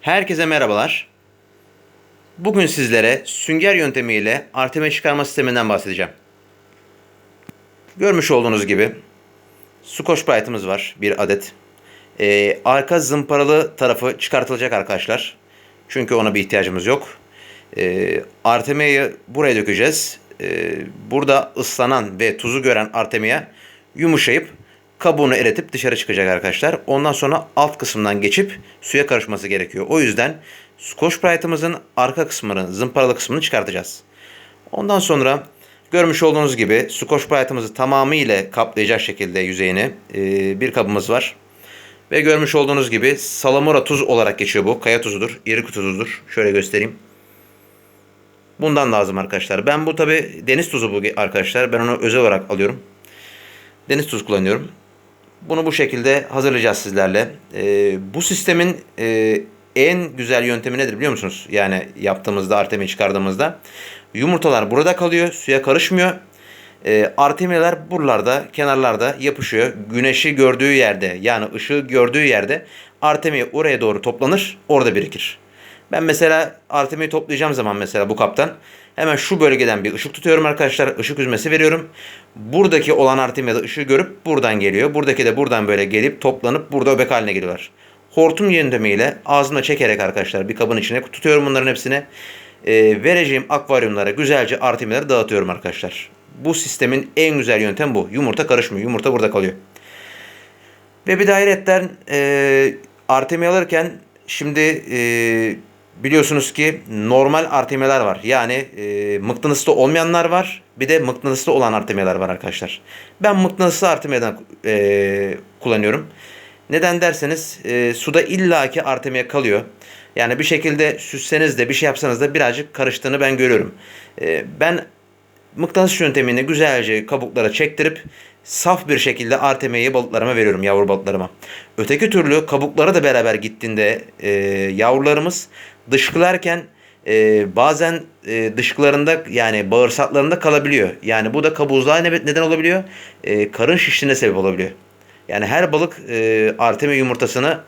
Herkese merhabalar. Bugün sizlere sünger yöntemiyle arteme çıkarma sisteminden bahsedeceğim. Görmüş olduğunuz gibi Scotch Brite'ımız var bir adet. Ee, arka zımparalı tarafı çıkartılacak arkadaşlar. Çünkü ona bir ihtiyacımız yok. Ee, Artemia'yı buraya dökeceğiz. Ee, burada ıslanan ve tuzu gören Artemia yumuşayıp kabuğunu eritip dışarı çıkacak arkadaşlar. Ondan sonra alt kısımdan geçip suya karışması gerekiyor. O yüzden Scotch Brite'ımızın arka kısmını, zımparalı kısmını çıkartacağız. Ondan sonra görmüş olduğunuz gibi Scotch Brite'ımızı tamamıyla kaplayacak şekilde yüzeyini e, bir kabımız var. Ve görmüş olduğunuz gibi salamura tuz olarak geçiyor bu. Kaya tuzudur, iri tuzudur. Şöyle göstereyim. Bundan lazım arkadaşlar. Ben bu tabi deniz tuzu bu arkadaşlar. Ben onu özel olarak alıyorum. Deniz tuzu kullanıyorum. Bunu bu şekilde hazırlayacağız sizlerle. Ee, bu sistemin e, en güzel yöntemi nedir biliyor musunuz? Yani yaptığımızda, artemi çıkardığımızda. Yumurtalar burada kalıyor, suya karışmıyor. E, artemiler buralarda, kenarlarda yapışıyor. Güneşi gördüğü yerde, yani ışığı gördüğü yerde artemi oraya doğru toplanır, orada birikir. Ben mesela artemiyi toplayacağım zaman mesela bu kaptan hemen şu bölgeden bir ışık tutuyorum arkadaşlar. Işık üzmesi veriyorum. Buradaki olan artemi de ışığı görüp buradan geliyor. Buradaki de buradan böyle gelip toplanıp burada öbek haline geliyorlar. Hortum yöntemiyle ağzımla çekerek arkadaşlar bir kabın içine tutuyorum bunların hepsini. Ee, vereceğim akvaryumlara güzelce artemileri dağıtıyorum arkadaşlar. Bu sistemin en güzel yöntem bu. Yumurta karışmıyor. Yumurta burada kalıyor. Ve bir de ayrıyetten e, artemi alırken şimdi e, biliyorsunuz ki normal artemiler var. Yani e, mıknatıslı olmayanlar var. Bir de mıknatıslı olan artemiler var arkadaşlar. Ben mıknatıslı artemiyeden e, kullanıyorum. Neden derseniz e, suda illaki artemiye kalıyor. Yani bir şekilde süsseniz de bir şey yapsanız da birazcık karıştığını ben görüyorum. E, ben mıknatıs yöntemini güzelce kabuklara çektirip saf bir şekilde artemiyeyi balıklarıma veriyorum yavru balıklarıma. Öteki türlü kabuklara da beraber gittiğinde e, yavrularımız dışkılarken e, bazen e, dışkılarında yani bağırsaklarında kalabiliyor. Yani bu da kabuzluğa ne- neden olabiliyor? E, karın şişliğine sebep olabiliyor. Yani her balık e, artemi yumurtasını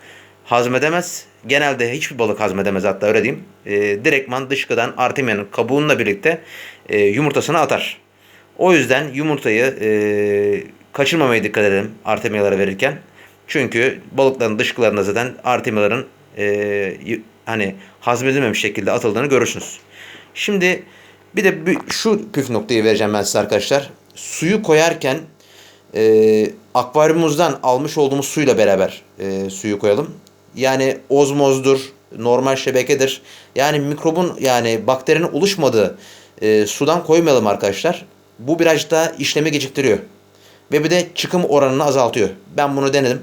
hazmedemez. Genelde hiçbir balık hazmedemez hatta öyle diyeyim. E, direktman dışkıdan artemiyanın kabuğunla birlikte e, yumurtasını atar. O yüzden yumurtayı e, kaçırmamaya dikkat edelim artemiyalara verirken. Çünkü balıkların dışkılarında zaten artemiyaların e, hani hazmedilmemiş şekilde atıldığını görürsünüz. Şimdi bir de şu püf noktayı vereceğim ben size arkadaşlar. Suyu koyarken e, akvaryumumuzdan almış olduğumuz suyla beraber e, suyu koyalım. Yani ozmozdur, normal şebekedir. Yani mikrobun yani bakterinin oluşmadığı e, sudan koymayalım arkadaşlar. Bu biraz da işlemi geciktiriyor. Ve bir de çıkım oranını azaltıyor. Ben bunu denedim.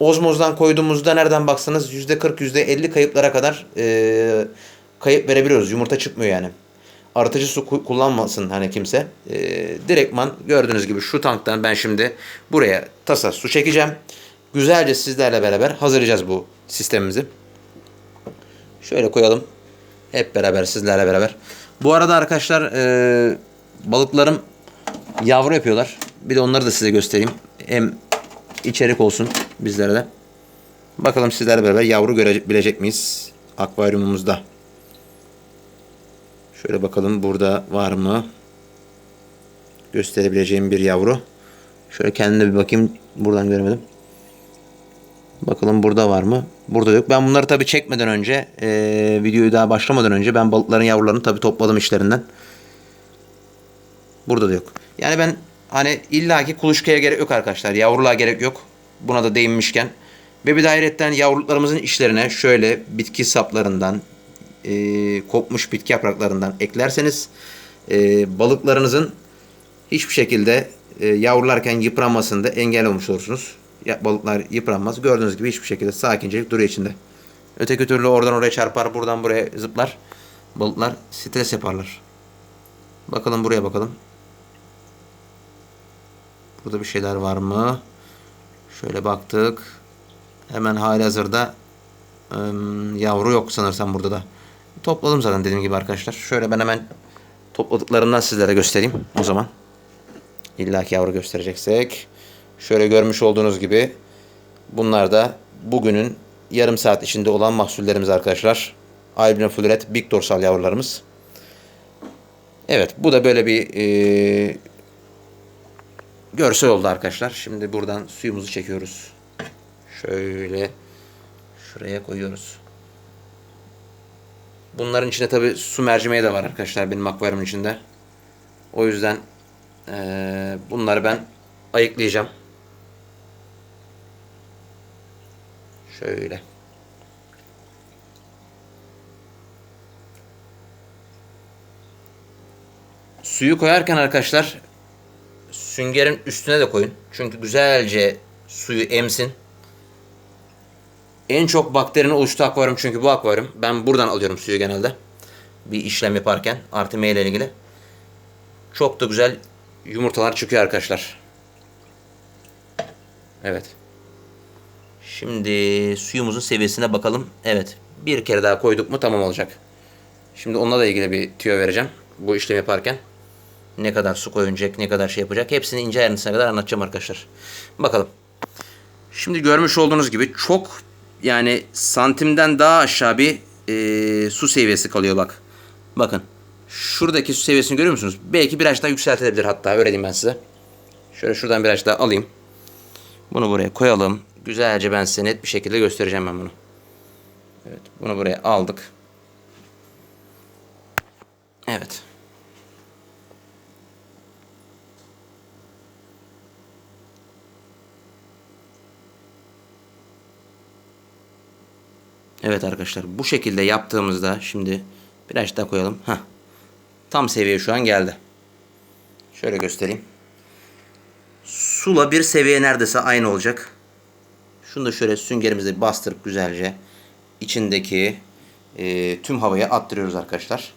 Ozmozdan koyduğumuzda nereden baksanız %40 %50 kayıplara kadar e, kayıp verebiliyoruz. Yumurta çıkmıyor yani. Arıtıcı su ku- kullanmasın hani kimse. E, direktman gördüğünüz gibi şu tanktan ben şimdi buraya tasa su çekeceğim. Güzelce sizlerle beraber hazırlayacağız bu sistemimizi. Şöyle koyalım. Hep beraber sizlerle beraber. Bu arada arkadaşlar e, balıklarım yavru yapıyorlar. Bir de onları da size göstereyim. Hem içerik olsun bizlere de. Bakalım sizlerle beraber yavru görebilecek miyiz akvaryumumuzda. Şöyle bakalım burada var mı? Gösterebileceğim bir yavru. Şöyle kendime bir bakayım. Buradan göremedim. Bakalım burada var mı? Burada yok. Ben bunları tabii çekmeden önce, eee, videoyu daha başlamadan önce ben balıkların yavrularını tabii topladım işlerinden. Burada da yok. Yani ben hani illaki kuluçkaya gerek yok arkadaşlar. Yavruluğa gerek yok. Buna da değinmişken. Ve bir de ayrıyetten yavrularımızın içlerine şöyle bitki saplarından, eee, kopmuş bitki yapraklarından eklerseniz eee, balıklarınızın hiçbir şekilde e, yavrularken yıpranmasında engel olmuş olursunuz. Balıklar yıpranmaz. Gördüğünüz gibi hiçbir şekilde sakincelik duruyor içinde. Öteki türlü oradan oraya çarpar, buradan buraya zıplar. Balıklar stres yaparlar. Bakalım buraya bakalım. Burada bir şeyler var mı? Şöyle baktık. Hemen hali hazırda ım, yavru yok sanırsam burada da. Topladım zaten dediğim gibi arkadaşlar. Şöyle ben hemen topladıklarımdan sizlere göstereyim o zaman. İlla ki yavru göstereceksek. Şöyle görmüş olduğunuz gibi bunlar da bugünün yarım saat içinde olan mahsullerimiz arkadaşlar. Albino Fullet Big Dorsal yavrularımız. Evet bu da böyle bir e, görsel oldu arkadaşlar. Şimdi buradan suyumuzu çekiyoruz. Şöyle şuraya koyuyoruz. Bunların içinde tabi su mercimeği de var arkadaşlar benim akvaryumun içinde. O yüzden eee, bunları ben ayıklayacağım. Şöyle. Suyu koyarken arkadaşlar süngerin üstüne de koyun. Çünkü güzelce suyu emsin. En çok bakterinin oluştuğu akvaryum çünkü bu akvaryum. Ben buradan alıyorum suyu genelde. Bir işlem yaparken artı M ile ilgili. Çok da güzel yumurtalar çıkıyor arkadaşlar. Evet. Şimdi suyumuzun seviyesine bakalım. Evet. Bir kere daha koyduk mu tamam olacak. Şimdi onunla da ilgili bir tüyo vereceğim. Bu işlem yaparken. Ne kadar su koyunacak, ne kadar şey yapacak. Hepsini ince ayrıntısına kadar anlatacağım arkadaşlar. Bakalım. Şimdi görmüş olduğunuz gibi çok yani santimden daha aşağı bir e, su seviyesi kalıyor bak. Bakın. Şuradaki su seviyesini görüyor musunuz? Belki biraz daha yükseltilebilir hatta öyle ben size. Şöyle şuradan biraz daha alayım. Bunu buraya koyalım. Güzelce ben size net bir şekilde göstereceğim ben bunu. Evet bunu buraya aldık. Evet. Evet arkadaşlar bu şekilde yaptığımızda şimdi biraz daha koyalım. Heh. Tam seviye şu an geldi. Şöyle göstereyim. Sula bir seviye neredeyse aynı olacak. Şunu da şöyle süngerimizi bastırıp güzelce içindeki e, tüm havayı attırıyoruz arkadaşlar.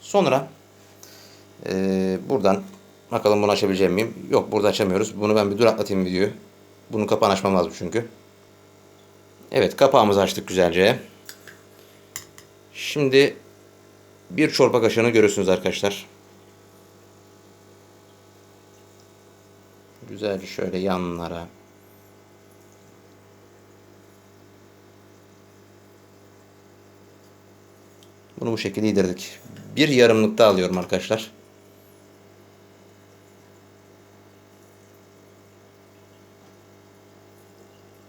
Sonra e, buradan bakalım bunu açabilecek miyim? Yok burada açamıyoruz. Bunu ben bir duraklatayım videoyu. Bunun kapağını açmam lazım çünkü. Evet kapağımızı açtık güzelce. Şimdi bir çorba kaşığını görüyorsunuz arkadaşlar. Güzelce şöyle yanlara. Bunu bu şekilde yedirdik. Bir yarımlıkta alıyorum arkadaşlar.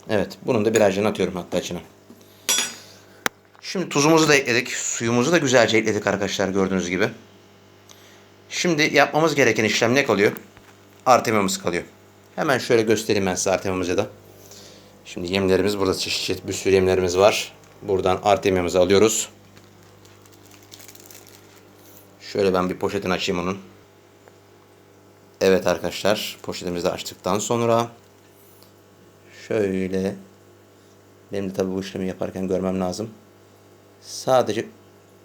Evet. Bunun da birazcını atıyorum hatta içine. Şimdi tuzumuzu da ekledik. Suyumuzu da güzelce ekledik arkadaşlar gördüğünüz gibi. Şimdi yapmamız gereken işlem ne kalıyor? Artemimiz kalıyor. Hemen şöyle göstereyim ben size artemimizi de. Şimdi yemlerimiz burada çeşit çeşit bir sürü yemlerimiz var. Buradan artemimizi alıyoruz. Şöyle ben bir poşetini açayım onun. Evet arkadaşlar poşetimizi de açtıktan sonra şöyle benim de tabi bu işlemi yaparken görmem lazım. Sadece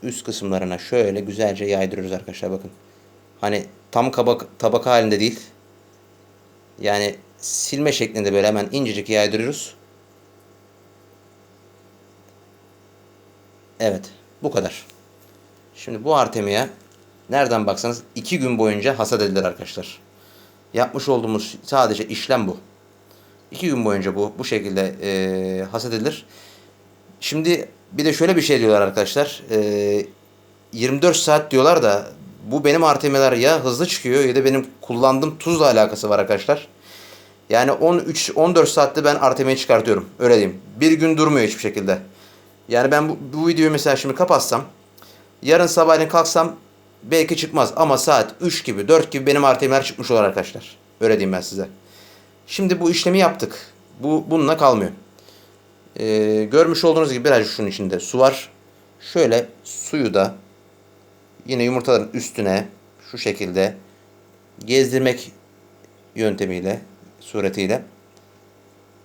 üst kısımlarına şöyle güzelce yaydırıyoruz arkadaşlar bakın. Hani tam kabak, tabaka halinde değil. Yani silme şeklinde böyle hemen incecik yaydırıyoruz. Evet bu kadar. Şimdi bu artemiye nereden baksanız 2 gün boyunca hasat edilir arkadaşlar. Yapmış olduğumuz sadece işlem bu. 2 gün boyunca bu bu şekilde e, hasat edilir. Şimdi bir de şöyle bir şey diyorlar arkadaşlar. E, 24 saat diyorlar da bu benim artemeler ya hızlı çıkıyor ya da benim kullandığım tuzla alakası var arkadaşlar. Yani 13 14 saatte ben artemeyi çıkartıyorum. Öyle diyeyim. Bir gün durmuyor hiçbir şekilde. Yani ben bu, bu videoyu mesela şimdi kapatsam yarın sabahleyin kalksam belki çıkmaz ama saat 3 gibi 4 gibi benim artemeler çıkmış olur arkadaşlar. Öyle diyeyim ben size. Şimdi bu işlemi yaptık. Bu bununla kalmıyor. Ee, görmüş olduğunuz gibi birazcık şunun içinde su var. Şöyle suyu da yine yumurtaların üstüne şu şekilde gezdirmek yöntemiyle suretiyle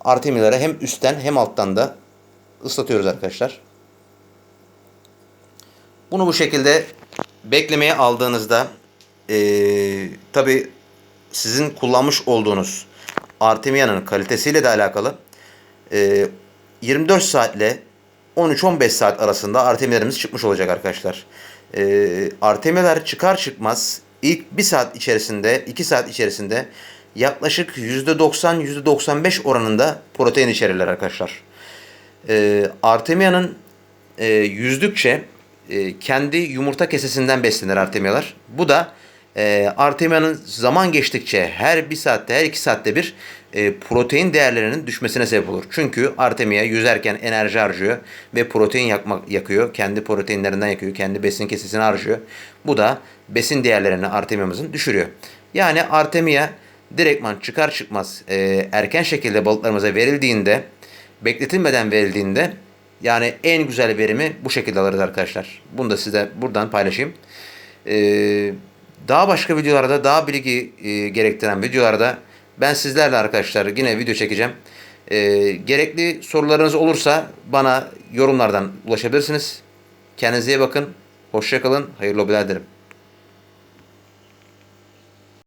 artemileri hem üstten hem alttan da ıslatıyoruz arkadaşlar. Bunu bu şekilde beklemeye aldığınızda ee, tabi sizin kullanmış olduğunuz Artemia'nın kalitesiyle de alakalı ee, 24 saatle 13-15 saat arasında Artemia'larımız çıkmış olacak arkadaşlar. Ee, Artemia'lar çıkar çıkmaz ilk 1 saat içerisinde 2 saat içerisinde yaklaşık %90-%95 oranında protein içerirler arkadaşlar. E, Artemia'nın e, yüzdükçe e, kendi yumurta kesesinden beslenir Artemia'lar. Bu da e, Artemia'nın zaman geçtikçe her bir saatte her iki saatte bir e, protein değerlerinin düşmesine sebep olur. Çünkü Artemia yüzerken enerji harcıyor ve protein yakmak, yakıyor. Kendi proteinlerinden yakıyor. Kendi besin kesesini harcıyor. Bu da besin değerlerini Artemia'mızın düşürüyor. Yani Artemia direktman çıkar çıkmaz e, erken şekilde balıklarımıza verildiğinde bekletilmeden verildiğinde yani en güzel verimi bu şekilde alırız arkadaşlar. Bunu da size buradan paylaşayım. Ee, daha başka videolarda, daha bilgi e, gerektiren videolarda ben sizlerle arkadaşlar yine video çekeceğim. Ee, gerekli sorularınız olursa bana yorumlardan ulaşabilirsiniz. Kendinize iyi bakın. Hoşçakalın. Hayırlı hobiler dilerim.